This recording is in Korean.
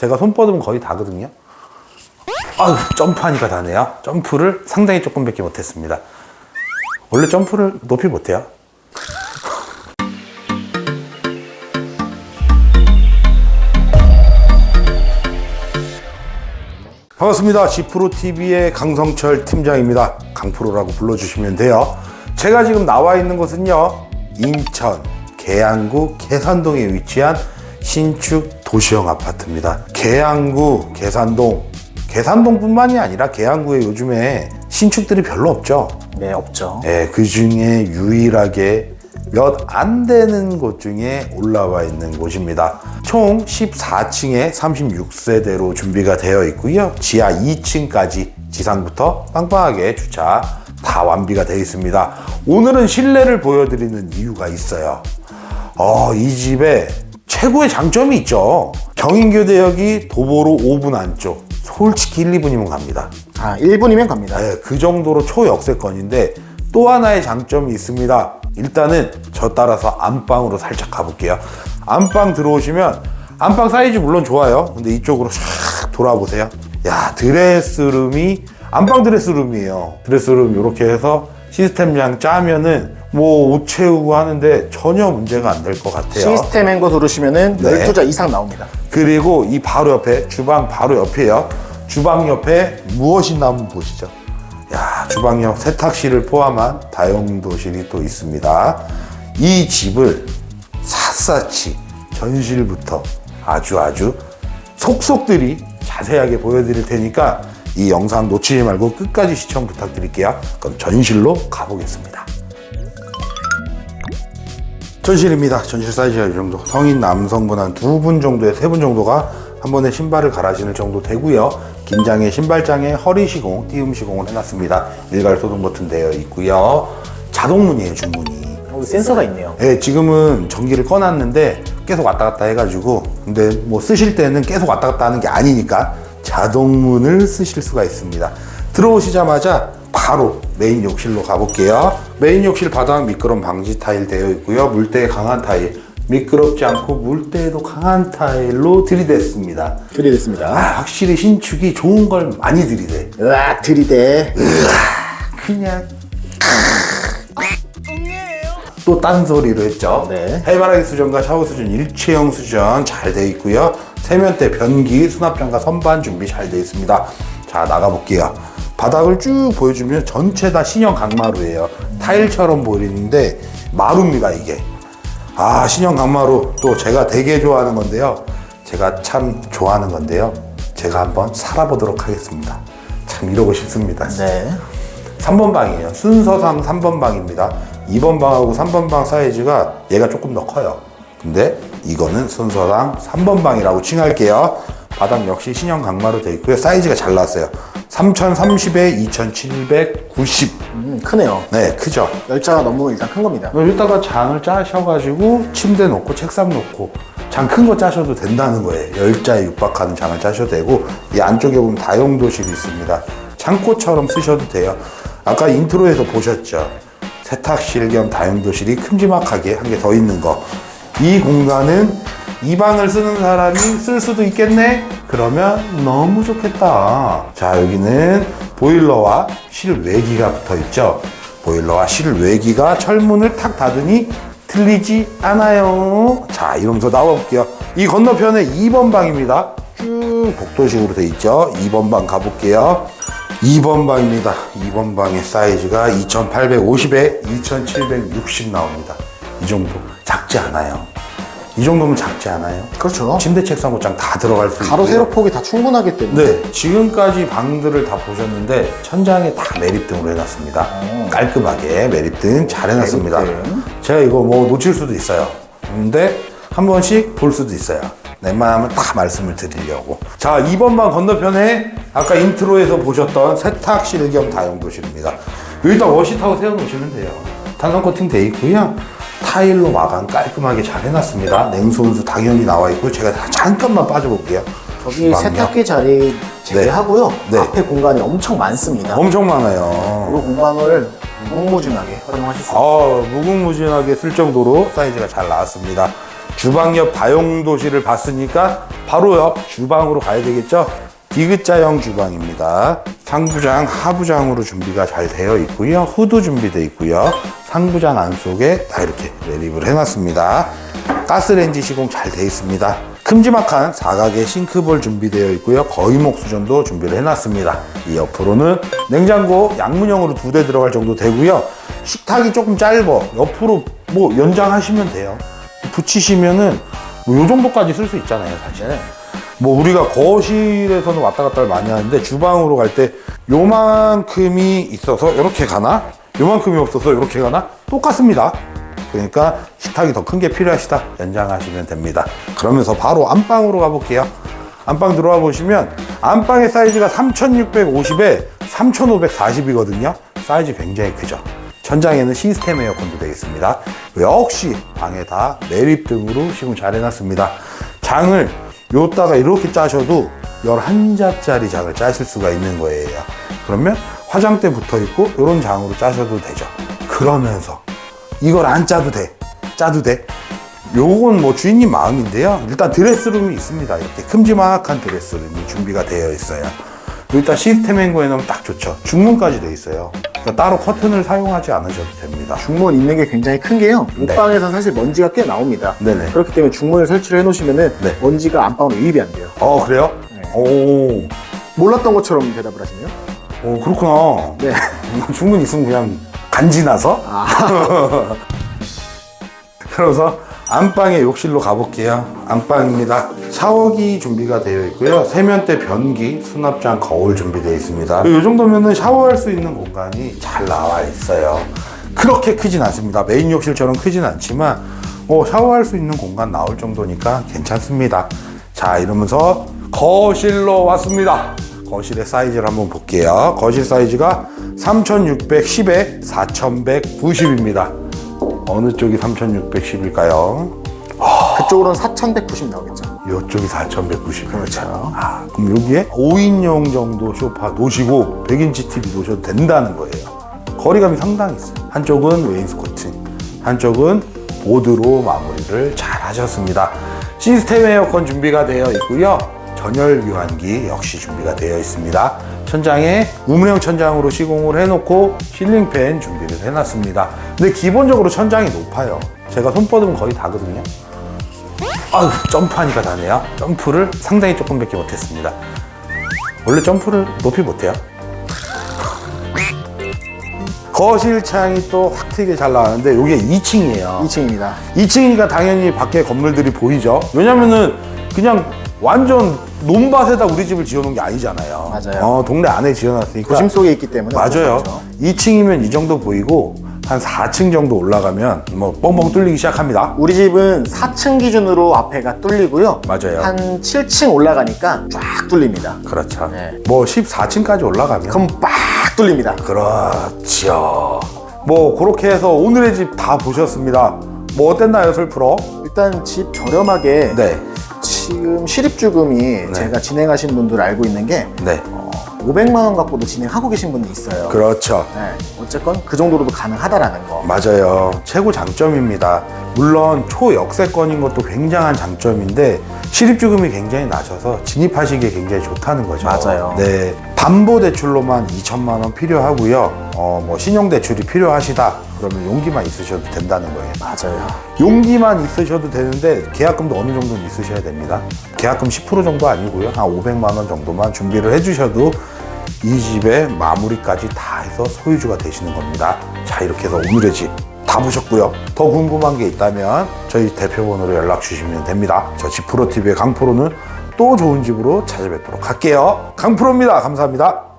제가 손 뻗으면 거의 다거든요. 아유, 점프하니까 다네요. 점프를 상당히 조금밖에 못했습니다. 원래 점프를 높이 못해요. 반갑습니다. 지프로TV의 강성철 팀장입니다. 강프로라고 불러주시면 돼요. 제가 지금 나와 있는 곳은요, 인천 계양구 계산동에 위치한 신축 도시형 아파트입니다. 계양구, 계산동, 계산동뿐만이 아니라 계양구에 요즘에 신축들이 별로 없죠. 네, 없죠. 네, 그 중에 유일하게 몇 안 되는 곳 중에 올라와 있는 곳입니다. 총 14층에 36세대로 준비가 되어 있고요. 지하 2층까지 지상부터 빵빵하게 주차 다 완비가 되어 있습니다. 오늘은 실내를 보여드리는 이유가 있어요. 어, 이 집에 최고의 장점이 있죠. 경인교대역이 도보로 5분 안쪽. 솔직히 1, 2분이면 갑니다. 아, 1분이면 갑니다. 네, 그 정도로 초역세권인데 또 하나의 장점이 있습니다. 일단은 저 따라서 안방으로 살짝 가볼게요. 안방 들어오시면 안방 사이즈 물론 좋아요. 근데 이쪽으로 싹 돌아보세요. 야 드레스룸이 안방 드레스룸이에요. 드레스룸 이렇게 해서 시스템장 짜면은 뭐 옷 채우고 하는데 전혀 문제가 안 될 것 같아요. 시스템 행거 누르시면은 네. 12자 이상 나옵니다. 그리고 이 바로 옆에 주방 바로 옆에요. 주방 옆에 무엇이 나면 보시죠. 야, 주방 옆 세탁실을 포함한 다용도실이 또 있습니다. 이 집을 샅샅이 전실부터 아주 아주 속속들이 자세하게 보여드릴 테니까 이 영상 놓치지 말고 끝까지 시청 부탁드릴게요. 그럼 전실로 가보겠습니다. 전실입니다. 전실 사이즈가 이 정도. 성인 남성분 한 두 분 정도에 세 분 정도가 한 번에 신발을 갈아 신을 정도 되고요. 긴장에 신발장에 허리 시공, 띄움 시공을 해놨습니다. 일괄 소등 버튼 되어 있고요. 자동문이에요, 중문이. 여기 센서가 있네요. 네, 지금은 전기를 꺼놨는데 계속 왔다 갔다 해가지고 근데 뭐 쓰실 때는 계속 왔다 갔다 하는 게 아니니까 자동문을 쓰실 수가 있습니다. 들어오시자마자 바로 메인 욕실로 가볼게요. 메인 욕실 바닥 미끄럼 방지 타일 되어 있고요. 물때에 강한 타일. 미끄럽지 않고 물때에도 강한 타일로 들이댔습니다. 들이댔습니다. 아, 확실히 신축이 좋은 걸 많이 들이대. 으악, 들이대. 그냥 또 딴소리로 했죠. 네. 해바라기 수전과 샤워 수전 일체형 수전 잘 돼 있고요. 세면대 변기 수납장과 선반 준비 잘 돼 있습니다. 자 나가 볼게요. 바닥을 쭉 보여주면 전체 다 신형 강마루예요. 타일처럼 보이는데 마루입니다 이게. 아 신형 강마루 또 제가 되게 좋아하는 건데요. 제가 참 좋아하는 건데요. 제가 한번 살아보도록 하겠습니다. 참 이러고 싶습니다. 네. 3번 방이에요. 순서상 3번 방입니다. 2번 방하고 3번 방 사이즈가 얘가 조금 더 커요. 근데 이거는 순서상 3번 방이라고 칭할게요. 바닥 역시 신형 강마루 되어 있고요. 사이즈가 잘 나왔어요. 3030에 2790. 음, 크네요. 네, 크죠? 열자가 너무 일단 큰 겁니다. 여기다가 장을 짜셔가지고 침대 놓고 책상 놓고 장 큰 거 짜셔도 된다는 거예요. 열자에 육박하는 장을 짜셔도 되고 이 안쪽에 보면 다용도실이 있습니다. 창고처럼 쓰셔도 돼요. 아까 인트로에서 보셨죠? 세탁실 겸 다용도실이 큼지막하게 한 개 더 있는 거. 이 공간은 이 방을 쓰는 사람이 쓸 수도 있겠네? 그러면 너무 좋겠다. 자, 여기는 보일러와 실외기가 붙어 있죠. 보일러와 실외기가 철문을 탁 닫으니 틀리지 않아요. 자, 이러면서 나와 볼게요. 이 건너편에 2번 방입니다. 쭉 복도식으로 돼 있죠. 2번 방 가볼게요. 2번 방입니다. 2번 방의 사이즈가 2850에 2760 나옵니다. 이 정도 작지 않아요. 이 정도면 작지 않아요. 그렇죠. 침대, 책상, 옷장 다 들어갈 수 있고요. 가로 세로 폭이 다 충분하기 때문에. 네, 지금까지 방들을 다 보셨는데 천장에 다 매립등으로 해놨습니다. 깔끔하게 매립등 잘 해놨습니다. 매립등. 제가 이거 뭐 놓칠 수도 있어요. 근데 한 번씩 볼 수도 있어요. 웬만하면 다 말씀을 드리려고. 자, 2번 방 건너편에 아까 인트로에서 보셨던 세탁실 겸 다용도실입니다. 여기다 워시타워 세워놓으시면 돼요. 탄성 코팅 돼 있고요. 타일로 마감 깔끔하게 잘 해놨습니다. 냉수 온수 당연히 나와 있고 제가 잠깐만 빠져볼게요. 저기 주방요. 세탁기 자리 제외하고요. 네. 앞에 공간이 엄청 많습니다. 엄청 많아요. 이 공간을 무궁무진하게 활용하실 수 있어요. 아, 무궁무진하게 쓸 정도로 사이즈가 잘 나왔습니다. 주방 옆 다용도실을 봤으니까 바로 옆 주방으로 가야 되겠죠? 디귿자형 주방입니다. 상부장, 하부장으로 준비가 잘 되어 있고요. 후드 준비되어 있고요. 상부장 안쪽에 다 이렇게 매립을 해놨습니다. 가스레인지 시공 잘 되어 있습니다. 큼지막한 사각의 싱크볼 준비되어 있고요. 거위목 수전도 준비를 해놨습니다. 이 옆으로는 냉장고 양문형으로 두 대 들어갈 정도 되고요. 식탁이 조금 짧아. 옆으로 뭐 연장하시면 돼요. 붙이시면은 뭐 요 정도까지 쓸 수 있잖아요, 사실. 뭐 우리가 거실에서는 왔다 갔다를 많이 하는데 주방으로 갈 때 요만큼이 있어서 이렇게 가나? 요만큼이 없어서 이렇게 가나? 똑같습니다. 그러니까 식탁이 더 큰 게 필요하시다 연장하시면 됩니다. 그러면서 바로 안방으로 가볼게요. 안방 들어와 보시면 안방의 사이즈가 3650에 3540이거든요. 사이즈 굉장히 크죠. 천장에는 시스템 에어컨도 되어 있습니다. 역시 방에 다 매립 등으로 시공 잘 해놨습니다. 장을 요따가 이렇게 짜셔도 11자짜리 장을 짜실 수가 있는 거예요. 그러면 화장대 붙어 있고 이런 장으로 짜셔도 되죠. 그러면서 이걸 안 짜도 돼. 짜도 돼. 요건 뭐 주인님 마음인데요. 일단 드레스룸이 있습니다. 이렇게 큼지막한 드레스룸이 준비가 되어 있어요. 일단 시스템 행거에 넣으면 딱 좋죠. 중문까지 되어 있어요. 그러니까 따로 커튼을 사용하지 않으셔도 됩니다. 중문 있는 게 굉장히 큰 게요. 네. 옷방에서 사실 먼지가 꽤 나옵니다. 네네. 그렇기 때문에 중문을 설치를 해놓으시면은 네. 먼지가 안방으로 유입이 안 돼요. 어, 그래요? 네. 오, 몰랐던 것처럼 대답을 하시네요. 오, 그렇구나. 네. 중문 있으면 그냥 간지나서? 아, 그래서 안방의 욕실로 가볼게요. 안방입니다. 샤워기 준비가 되어 있고요. 세면대 변기, 수납장, 거울 준비되어 있습니다. 이 정도면은 샤워할 수 있는 공간이 잘 나와 있어요. 그렇게 크진 않습니다. 메인 욕실처럼 크진 않지만 어, 샤워할 수 있는 공간 나올 정도니까 괜찮습니다. 자, 이러면서 거실로 왔습니다. 거실의 사이즈를 한번 볼게요. 거실 사이즈가 3610에 4190입니다. 어느 쪽이 3610일까요? 그쪽으로는 4190 나오겠죠. 이쪽이 4190. 그렇죠. 아, 그럼 여기에 5인용 정도 소파 놓으시고 100인치 TV 놓으셔도 된다는 거예요. 거리감이 상당히 있어요. 한쪽은 웨인스코트, 한쪽은 보드로 마무리를 잘 하셨습니다. 시스템 에어컨 준비가 되어 있고요. 전열 교환기 역시 준비가 되어 있습니다. 천장에 우물형 천장으로 시공을 해놓고 실링팬 준비를 해놨습니다. 근데 기본적으로 천장이 높아요. 제가 손 뻗으면 거의 다거든요. 아유, 점프하니까 다네요. 점프를 상당히 조금밖에 못했습니다. 원래 점프를 높이 못해요. 거실 창이 또 확 트이게 잘 나왔는데 이게 2층이에요. 2층입니다. 2층이니까 당연히 밖에 건물들이 보이죠. 왜냐면은 그냥 완전 논밭에다 우리 집을 지어놓은 게 아니잖아요. 맞아요. 어, 동네 안에 지어놨으니까. 도심 속에 있기 때문에 맞아요. 어쩔 수 없죠. 2층이면 이 정도 보이고 한 4층 정도 올라가면 뭐 뻥뻥 뚫리기 시작합니다. 우리 집은 4층 기준으로 앞에가 뚫리고요. 맞아요. 한 7층 올라가니까 쫙 뚫립니다. 그렇죠. 네. 뭐 14층까지 올라가면 그럼 빡 뚫립니다. 그렇죠. 뭐 그렇게 해서 오늘의 집 다 보셨습니다. 뭐 어땠나요, 솔프로? 일단 집 저렴하게 네, 지금 실입주금이 제가 진행하신 분들 알고 있는 게 네, 500만 원 갖고도 진행하고 계신 분이 있어요. 그렇죠. 네, 어쨌건 그 정도로도 가능하다라는 거. 맞아요. 최고 장점입니다. 물론 초역세권인 것도 굉장한 장점인데 실입주금이 굉장히 낮아서 진입하시기에 굉장히 좋다는 거죠. 맞아요. 네. 담보 대출로만 2천만 원 필요하고요. 어, 뭐 신용 대출이 필요하시다. 그러면 용기만 있으셔도 된다는 거예요. 맞아요. 용기만 있으셔도 되는데 계약금도 어느 정도는 있으셔야 됩니다. 계약금 10% 정도 아니고요. 한 500만 원 정도만 준비를 해 주셔도 이 집의 마무리까지 다 해서 소유주가 되시는 겁니다. 자 이렇게 해서 오늘의 집 다 보셨고요. 더 궁금한 게 있다면 저희 대표번호로 연락 주시면 됩니다. 저 집프로TV의 강프로는 또 좋은 집으로 찾아뵙도록 할게요. 강프로입니다. 감사합니다.